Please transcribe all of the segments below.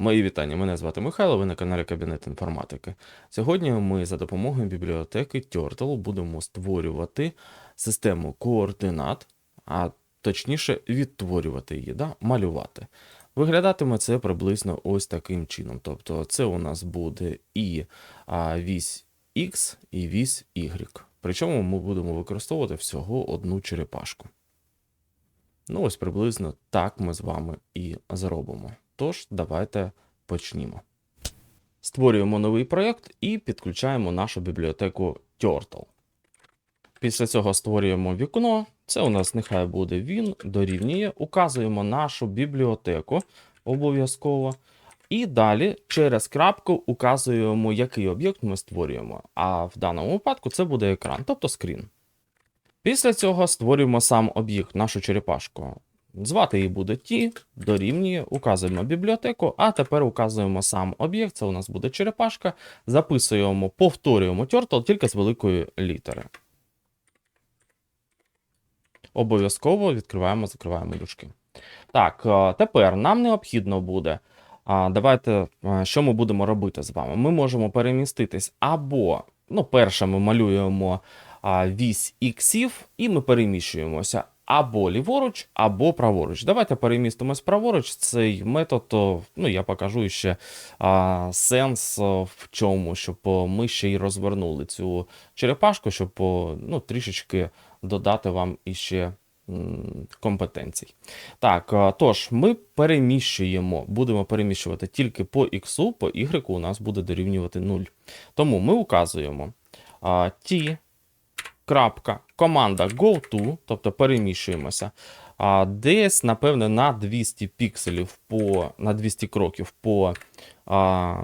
Мої вітання. Мене звати Михайло. Ви на каналі Кабінет інформатики. Сьогодні ми за допомогою бібліотеки Turtle будемо створювати систему координат, а точніше відтворювати її, да? малювати. Виглядатиме це приблизно ось таким чином. Тобто, це у нас буде і вісь X, і вісь Y. Причому ми будемо використовувати всього одну черепашку. Ну, ось приблизно так ми з вами і зробимо. Тож, давайте почнімо. Створюємо новий проєкт і підключаємо нашу бібліотеку Turtle. Після цього створюємо вікно. Це у нас нехай буде він, дорівнює. Указуємо нашу бібліотеку обов'язково. І далі через крапку указуємо, який об'єкт ми створюємо. А в даному випадку це буде екран, тобто скрін. Після цього створюємо сам об'єкт, нашу черепашку. Звати її буде Ті, дорівнює, указуємо бібліотеку, а тепер указуємо сам об'єкт, це у нас буде черепашка. Записуємо, повторюємо Turtle тільки з великої літери. Обов'язково відкриваємо, закриваємо дужки. Так, е, тепер нам необхідно буде. Давайте, е, що ми будемо робити з вами? Ми можемо переміститись або, ну, перше, ми малюємо вісь іксів, і ми переміщуємося або ліворуч, або праворуч. Давайте перемістимось праворуч. Цей метод, ну я покажу ще а, сенс в чому, щоб ми ще й розвернули цю черепашку, щоб ну, трішечки додати вам іще компетенцій. Так, тож ми переміщуємо, будемо переміщувати тільки по X, по Y у нас буде дорівнювати 0. Тому ми указуємо а, ті крапка, команда GoTo, тобто переміщуємося. А, десь, напевне, на 200 пікселів по на 200 кроків по а,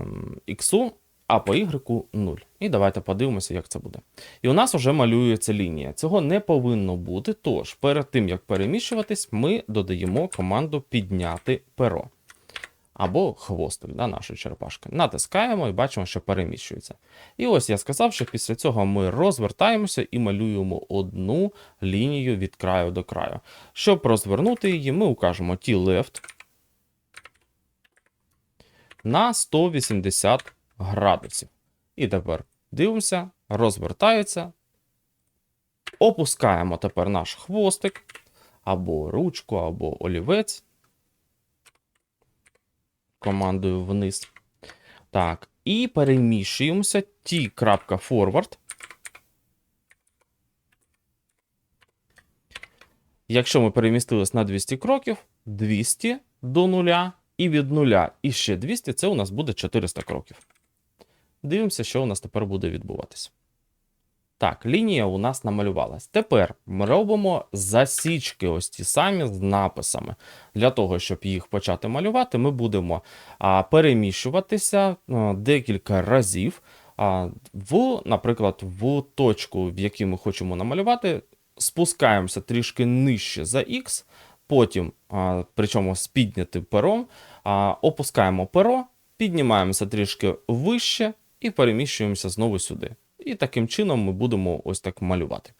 X, а по Y 0. І давайте подивимося, як це буде. І у нас вже малюється лінія. Цього не повинно бути. Тож, перед тим як переміщуватись, ми додаємо команду підняти перо. Або хвостик да, нашої черепашки. Натискаємо і бачимо, що переміщується. І ось я сказав, що після цього ми розвертаємося і малюємо одну лінію від краю до краю. Щоб розвернути її, ми укажемо T-left на 180 градусів. І тепер дивимося, розвертається. Опускаємо тепер наш хвостик, або ручку, або олівець командою вниз. Так, і переміщуємося t.forward. Якщо ми перемістились на 200 кроків, 200 до нуля, і від нуля і ще 200 це у нас буде 400 кроків. Дивимося, що у нас тепер буде відбуватись. Так, лінія у нас намалювалась. Тепер ми робимо засічки, ось ті самі з написами. Для того, щоб їх почати малювати, ми будемо а, переміщуватися а, декілька разів. А, в, Наприклад, в точку, в якій ми хочемо намалювати, спускаємося трішки нижче за X, потім, а, причому з піднятим пером, а, опускаємо перо, піднімаємося трішки вище і переміщуємося знову сюди. І таким чином ми будемо ось так малювати.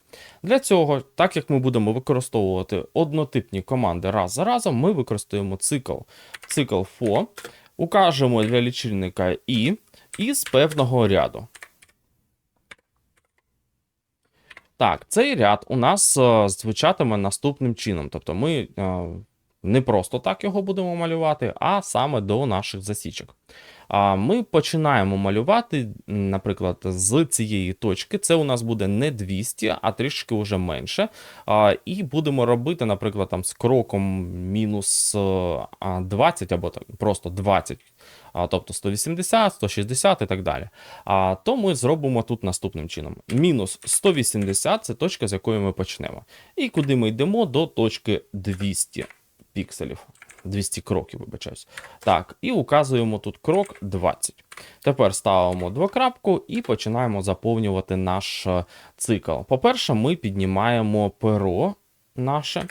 Для цього, так як ми будемо використовувати однотипні команди раз за разом, ми використаємо цикл цикл for, укажемо для лічильника і із певного ряду. Так, цей ряд у нас е, звучатиме наступним чином. Тобто ми е, не просто так його будемо малювати, а саме до наших засічок. Ми починаємо малювати, наприклад, з цієї точки. Це у нас буде не 200, а трішки вже менше. І будемо робити, наприклад, там з кроком мінус е, 20 або так, просто 20. А, тобто 180, 160 і так далі. А, То ми зробимо тут наступним чином: мінус 180 це точка, з якої ми почнемо. І куди ми йдемо до точки 200 пікселів. 200 кроків, вибачаюсь. Так, і указуємо тут крок 20. Тепер ставимо двокрапку і починаємо заповнювати наш е, цикл. По-перше, ми піднімаємо перо наше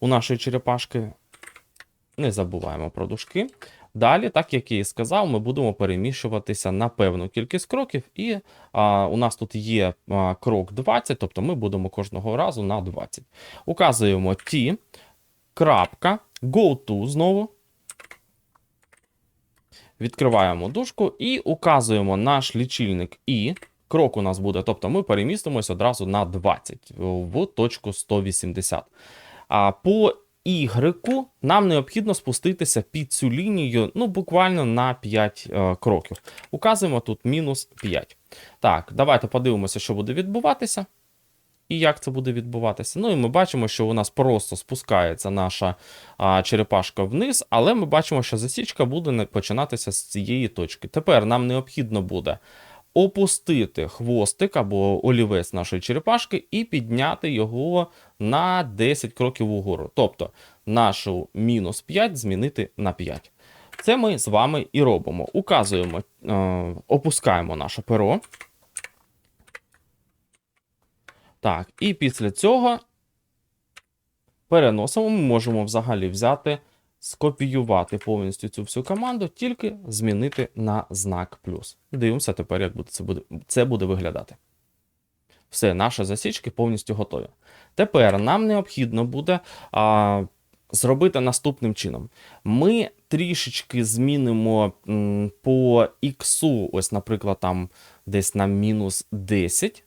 у нашої черепашки. Не забуваємо про дужки. Далі, так як я і сказав, ми будемо переміщуватися на певну кількість кроків, і а, у нас тут є а, крок 20, тобто ми будемо кожного разу на 20. Указуємо T, крапка, go to знову. Відкриваємо дужку і указуємо наш лічильник І. Крок у нас буде, тобто ми перемістимося одразу на 20 в точку 180. А по Y нам необхідно спуститися під цю лінію ну, буквально на 5 е, кроків. Указуємо тут мінус 5. Так, давайте подивимося, що буде відбуватися. І як це буде відбуватися. Ну і ми бачимо, що у нас просто спускається наша а, черепашка вниз, але ми бачимо, що засічка буде починатися з цієї точки. Тепер нам необхідно буде опустити хвостик або олівець нашої черепашки і підняти його на 10 кроків угору. Тобто нашу мінус 5 змінити на 5. Це ми з вами і робимо. Указуємо, е, опускаємо наше перо. Так, і після цього переносимо, ми можемо взагалі взяти, скопіювати повністю цю всю команду, тільки змінити на знак плюс. Дивимося тепер, як буде це буде, це буде виглядати. Все, наші засічки повністю готові. Тепер нам необхідно буде а, зробити наступним чином. Ми трішечки змінимо м, по іксу, ось, наприклад, там десь на мінус 10.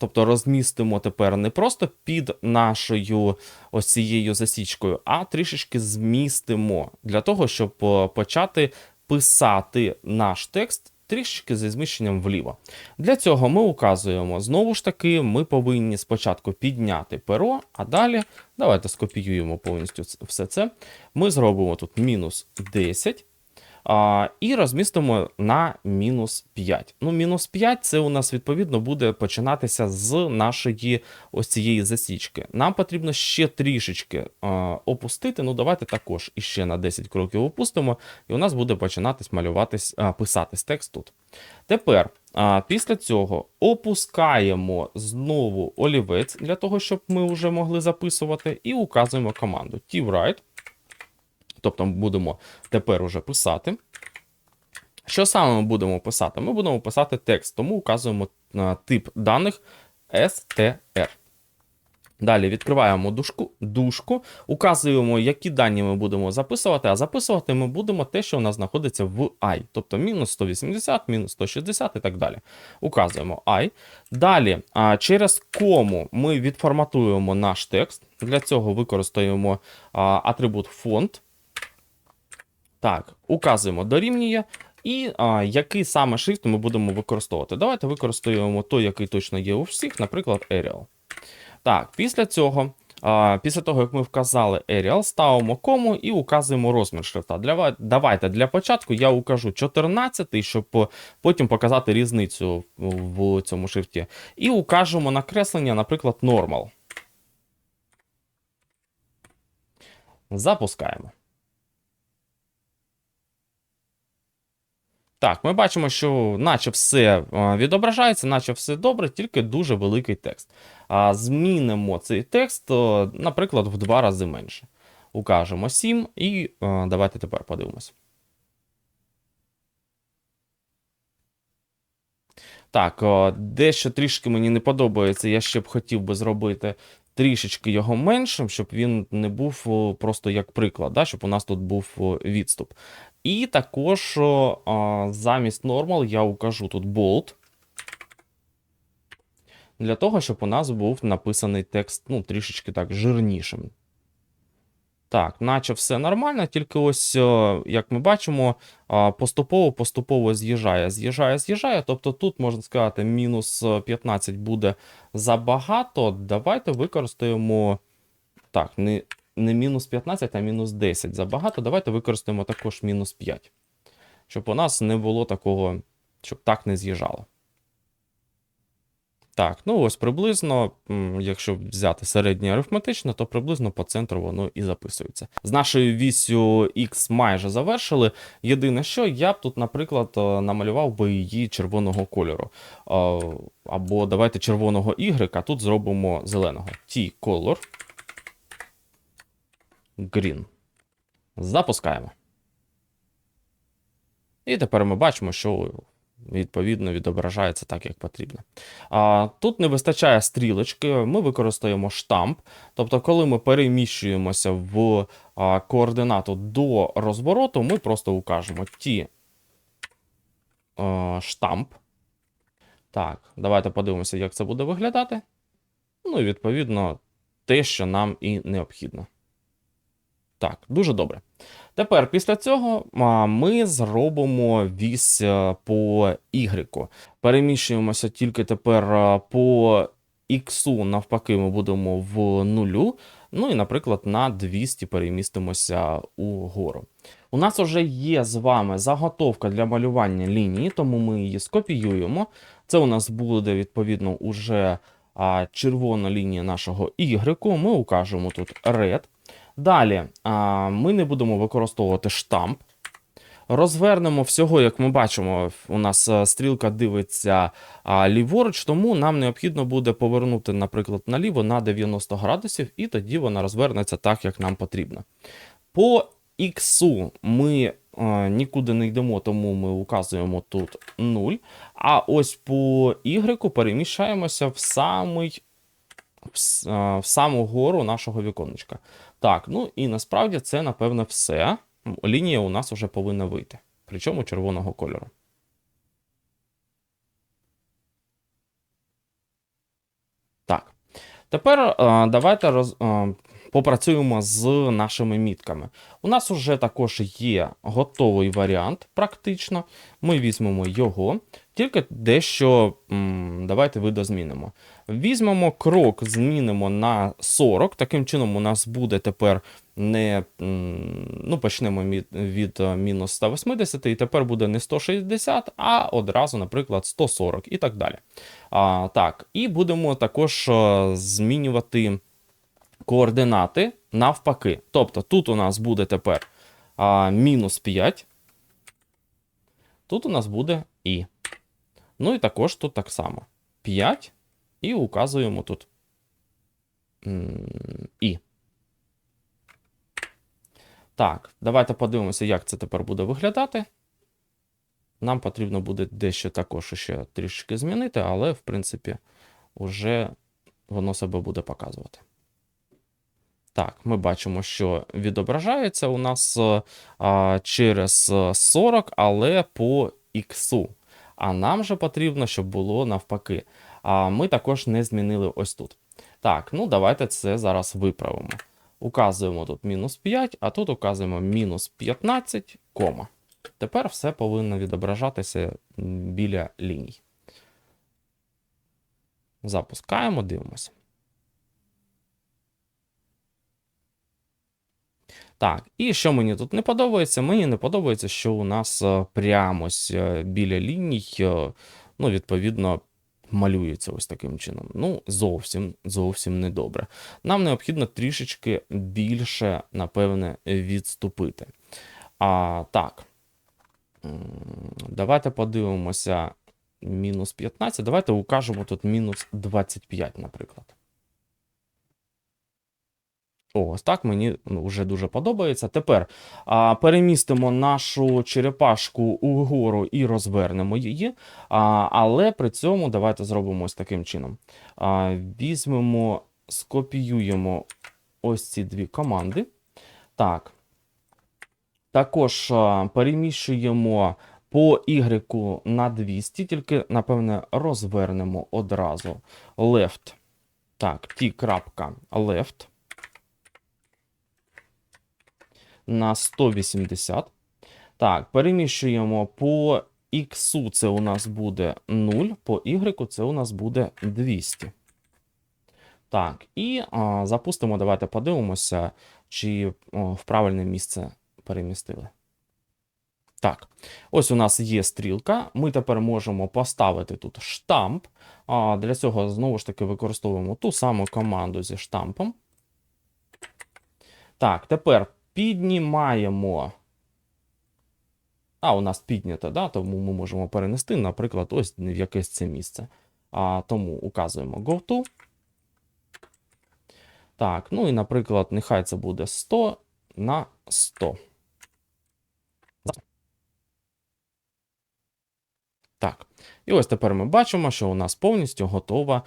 Тобто розмістимо тепер не просто під нашою ось засічкою, а трішечки змістимо для того, щоб е, почати писати наш текст трішечки зі зміщенням вліво. Для цього ми указуємо, знову ж таки, ми повинні спочатку підняти перо, а далі давайте скопіюємо повністю все це. Ми зробимо тут мінус 10. І розмістимо на мінус 5. Ну, мінус 5 це у нас відповідно буде починатися з нашої ось цієї засічки. Нам потрібно ще трішечки а, опустити. Ну, давайте також іще на 10 кроків опустимо, і у нас буде починатись малюватись, а, писатись текст тут. Тепер, після цього опускаємо знову олівець для того, щоб ми вже могли записувати, і указуємо команду TWrite. Тобто ми будемо тепер уже писати. Що саме ми будемо писати? Ми будемо писати текст, тому указуємо е, тип даних str. Далі відкриваємо дужку, дужку, указуємо, які дані ми будемо записувати, а записувати ми будемо те, що у нас знаходиться в i, тобто мінус 180, мінус 160 і так далі. Указуємо i. Далі, через кому ми відформатуємо наш текст. Для цього використаємо атрибут font. Так, указуємо дорівнює. І а, який саме шрифт ми будемо використовувати. Давайте використаємо той, який точно є у всіх, наприклад, Arial. Так, після цього, а, після того, як ми вказали Arial, ставимо кому і указуємо розмір шрифта. Для, давайте для початку я укажу 14, щоб потім показати різницю в цьому шрифті. І укажемо накреслення, наприклад, Normal. Запускаємо. Так, ми бачимо, що наче все відображається, наче все добре, тільки дуже великий текст. А, Змінимо цей текст, наприклад, в два рази менше. Укажемо 7 і давайте тепер подивимось. Так, дещо трішки мені не подобається, я ще б хотів би зробити трішечки його меншим, щоб він не був просто як приклад, да, щоб у нас тут був відступ. І також а, замість normal я укажу тут bold. Для того, щоб у нас був написаний текст ну, трішечки так жирнішим. Так, наче все нормально, тільки ось, як ми бачимо, поступово-поступово з'їжджає, з'їжджає, з'їжджає. Тобто тут, можна сказати, мінус 15 буде забагато. Давайте використаємо. Так, не, не мінус 15, а мінус 10 забагато. Давайте використаємо також мінус 5. Щоб у нас не було такого, щоб так не з'їжджало. Так, ну ось приблизно, якщо взяти середнє арифметично, то приблизно по центру воно і записується. З нашою вісю X майже завершили. Єдине, що я б тут, наприклад, е, намалював би її червоного кольору. Е, Або давайте червоного Y, а тут зробимо зеленого. T-color. Green. Запускаємо. І тепер ми бачимо, що відповідно відображається так, як потрібно. А, Тут не вистачає стрілочки, ми використаємо штамп. Тобто, коли ми переміщуємося в а, координату до розвороту, ми просто укажемо T е, штамп. Так, давайте подивимося, як це буде виглядати. Ну і відповідно те, що нам і необхідно. Так, дуже добре. Тепер після цього ми зробимо вісь е, по Y. Переміщуємося тільки тепер е, по X, навпаки, ми будемо в нулю. Ну і, наприклад, на 200 перемістимося угору. У нас вже є з вами заготовка для малювання лінії, тому ми її скопіюємо. Це у нас буде, відповідно, уже червона лінія нашого Y. Ми укажемо тут red. Далі ми не будемо використовувати штамп. Розвернемо всього, як ми бачимо, у нас е, стрілка дивиться ліворуч, тому нам необхідно буде повернути, наприклад, наліво на 90 градусів, і тоді вона розвернеться так, як нам потрібно. По X ми е, нікуди не йдемо, тому ми указуємо тут 0. А ось по Y переміщаємося в самий в, е, в саму гору нашого віконечка. Так, ну і насправді це, напевно, все. Лінія у нас вже повинна вийти. Причому червоного кольору. Так. Тепер е, давайте роз, е, попрацюємо з нашими мітками. У нас вже також є готовий варіант, практично. Ми візьмемо його, тільки дещо давайте видозмінимо. Візьмемо крок, змінимо на 40. Таким чином, у нас буде тепер не ну, почнемо від, від е, мінус 180, і тепер буде не 160, а одразу, наприклад, 140 і так далі. А, так, і будемо також е, змінювати координати навпаки. Тобто тут у нас буде тепер а, мінус 5. Тут у нас буде і. Ну і також тут так само. 5. І указуємо тут і. Так, давайте подивимося, як це тепер буде виглядати. Нам потрібно буде дещо також ще трішки змінити, але, в принципі, вже воно себе буде показувати. Так, ми бачимо, що відображається у нас е, а, через е, 40, але по іксу. А нам же потрібно, щоб було навпаки. А ми також не змінили ось тут. Так, ну давайте це зараз виправимо. Указуємо тут мінус 5, а тут указуємо мінус 15, кома. Тепер все повинно відображатися біля ліній. Запускаємо, дивимося. Так, і що мені тут не подобається? Мені не подобається, що у нас е, прямо е, біля ліній, е, ну, відповідно, малюється ось таким чином. Ну, зовсім, зовсім не добре. Нам необхідно трішечки більше, напевне, відступити. А, так. Давайте подивимося. Мінус 15. Давайте укажемо тут мінус 25, наприклад. О, ось так мені ну, вже дуже подобається. Тепер а, перемістимо нашу черепашку угору і розвернемо її. А, але при цьому давайте зробимо ось таким чином. А, візьмемо, скопіюємо ось ці дві команди. Так. Також а, переміщуємо по Y на 200, тільки, напевне, розвернемо одразу left. Так, ті крапка left на 180. Так, переміщуємо по X це у нас буде 0, по Y це у нас буде 200. Так, і а, запустимо, давайте подивимося, чи о, в правильне місце перемістили. Так, ось у нас є стрілка. Ми тепер можемо поставити тут штамп. А, Для цього знову ж таки використовуємо ту саму команду зі штампом. Так, тепер піднімаємо. А, у нас піднято, да? тому ми можемо перенести, наприклад, ось в якесь це місце. А, Тому указуємо go to. Так, ну і, наприклад, нехай це буде 100 на 100. Так. І ось тепер ми бачимо, що у нас повністю готова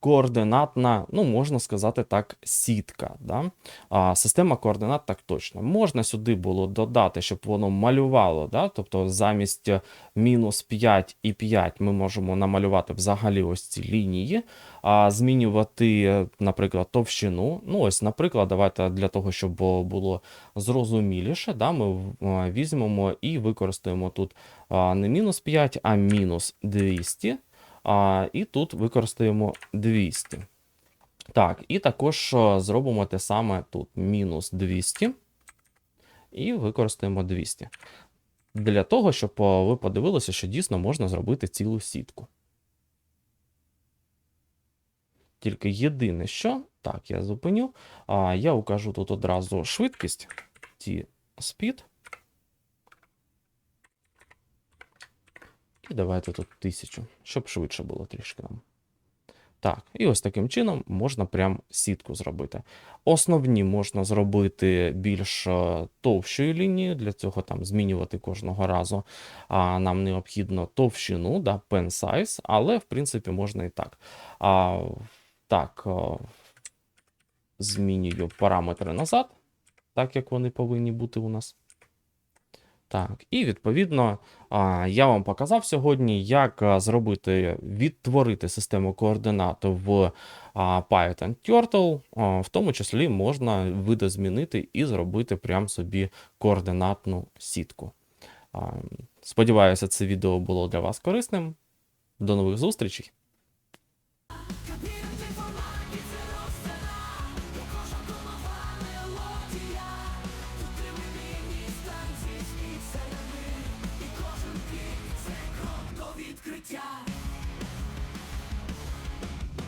координатна, ну, можна сказати так, сітка. Да? Система координат так точно. Можна сюди було додати, щоб воно малювало. Да? Тобто замість е, мінус 5 і 5 ми можемо намалювати взагалі ось ці лінії, змінювати, е, наприклад, товщину. Ну, ось, наприклад, давайте для того, щоб було зрозуміліше, да, ми візьмемо і використаємо тут не мінус 5, а мінус 200. А, і тут використаємо 200. Так, і також е, зробимо те саме тут мінус 200. І використаємо 200. Для того, щоб е, ви подивилися, що дійсно можна зробити цілу сітку. Тільки єдине, що, так, я зупиню. А, я укажу тут одразу швидкість T-speed. І давайте тут 1000, щоб швидше було трішки нам. Так, і ось таким чином можна прям сітку зробити. Основні можна зробити більш е, товщою лінією, для цього там змінювати кожного разу. А нам необхідно товщину, да, pen size, але в принципі можна і так. А, так, е, змінюю параметри назад, так як вони повинні бути у нас. Так, і відповідно я вам показав сьогодні, як зробити відтворити систему координат в Python Turtle. В тому числі можна видозмінити і зробити прям собі координатну сітку. Сподіваюся, це відео було для вас корисним. До нових зустрічей!